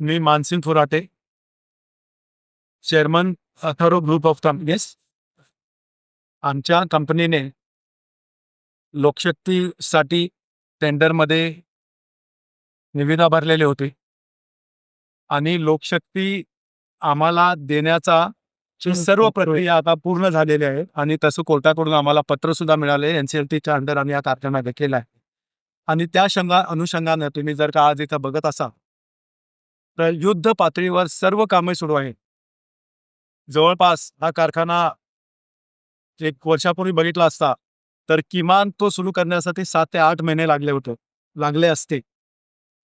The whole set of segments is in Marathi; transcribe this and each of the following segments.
Me Mansing Thorate chairman Atharva group of companies आमच्या कंपनीने लोकशक्तीसाठी टेंडरमध्ये निविदा भरलेली होती. आणि लोकशक्ती आम्हाला देण्याचा सर्व प्रक्रिया आता पूर्ण झालेली आहे आणि तसं कोर्टाकडून आम्हाला पत्र सुद्धा मिळाले एनसीएलटीच्या अंडर आम्ही हा कारखाना घेतलेला आहे. आणि त्या शंगा अनुषंगानं तुम्ही जर का आज इथं बघत असाल तर युद्ध पातळीवर सर्व कामे सुरू आहेत. जवळपास हा कारखाना एक वर्षापूर्वी बघितला असता तर किमान तो सुरू करण्यासाठी सात ते आठ महिने लागले होते लागले असते.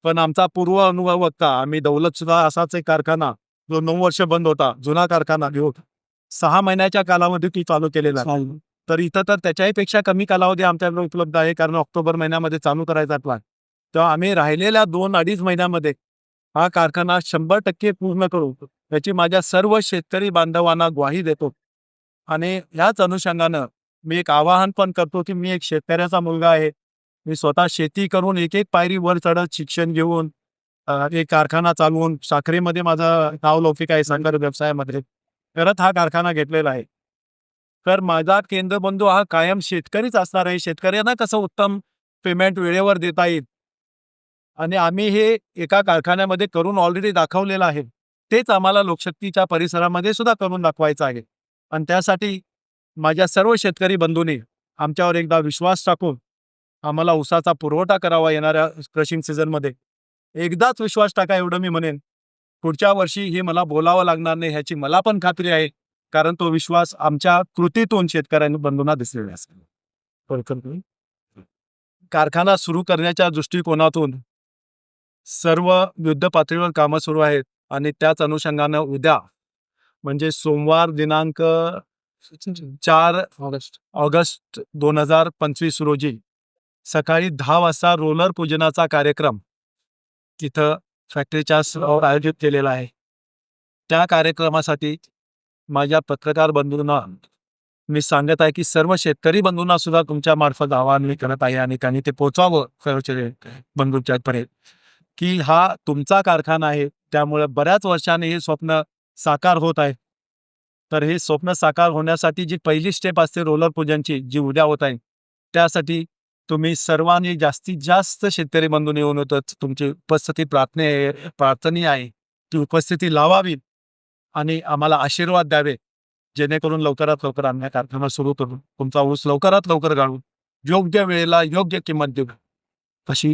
पण आमचा पूर्व अनुभव बघता आम्ही दौलत सुद्धा असाच एक कारखाना जो नऊ वर्ष बंद होता जुना कारखाना घेऊन सहा महिन्याच्या कालावधीत ती चालू केलेला. तर इथं तर त्याच्याही पेक्षा कमी कालावधी आमच्याकडे उपलब्ध आहे कारण ऑक्टोबर महिन्यामध्ये चालू करायचा प्लॅन तेव्हा आम्ही राहिलेल्या दोन अडीच महिन्यामध्ये हा कारखाना शंभर टक्के पूर्ण करू. याची माझ्या सर्व शेतकरी बांधवांना ग्वाही देतो. आणि ह्याच अनुषंगानं मी एक आवाहन पण करतो की मी एक शेतकऱ्याचा मुलगा आहे. मी स्वतः शेती करून एक एक पायरी वर चढत शिक्षण घेऊन एक कारखाना चालवून साखरेमध्ये माझं नाव लौकिक आहे साखर व्यवसायामध्ये करत हा कारखाना घेतलेला आहे. तर माझा केंद्रबंधू हा कायम शेतकरीच असणार आहे. शेतकऱ्यांना कसं उत्तम पेमेंट वेळेवर देता येईल? आणि आम्ही हे एका कारखान्यामध्ये करून ऑलरेडी दाखवलेलं आहे. तेच आम्हाला लोकशक्तीच्या परिसरामध्ये सुद्धा करून दाखवायचं आहे. आणि त्यासाठी माझ्या सर्व शेतकरी बंधूंनी आमच्यावर एकदा विश्वास टाकून आम्हाला ऊसाचा पुरवठा करावा येणाऱ्या क्रशिंग सीझनमध्ये एकदाच विश्वास टाका एवढं मी म्हणेन. पुढच्या वर्षी हे मला बोलावं लागणार नाही ह्याची मला पण खात्री आहे. कारण तो विश्वास आमच्या कृतीतून शेतकऱ्यांनी बंधूंना दिसलेला असेल कारखाना सुरू करण्याच्या दृष्टिकोनातून सर्व युद्ध पातळीवर कामं सुरू आहेत आणि त्याच अनुषंगानं उद्या म्हणजे सोमवार दिनांक चार ऑगस्ट. ऑगस्ट दोन हजार पंचवीस रोजी सकाळी दहा वाजता रोलर पूजनाचा कार्यक्रम तिथं फॅक्टरीच्या आयोजित केलेला आहे. त्या कार्यक्रमासाठी माझ्या पत्रकार बंधूंना मी सांगत आहे की सर्व शेतकरी बंधूंना सुद्धा तुमच्या मार्फत आवाहन मी करत आहे आणि त्यांनी ते पोचावं सर्वचे बंधूंच्या पर्यंत की हा तुमचा कारखाना आहे. त्यामुळे बऱ्याच वर्षाने हे स्वप्न साकार होत आहे. तर हे स्वप्न साकार होण्यासाठी जी पहिली स्टेप असते रोलर पूजनची जी उद्या होत आहे त्यासाठी तुम्ही सर्वांनी जास्तीत जास्त शेतकरी बंधून येऊन होतच तुमची उपस्थिती प्रार्थने प्रार्थनीय आहे. ती उपस्थिती लावावी आणि आम्हाला आशीर्वाद द्यावे. जेणेकरून लवकरात लवकर आम्ही कार्यक्रम कारखाना सुरू करू. तुमचा ऊस लवकरात लवकर गाळू. योग्य वेळेला योग्य किंमत देऊ. अशी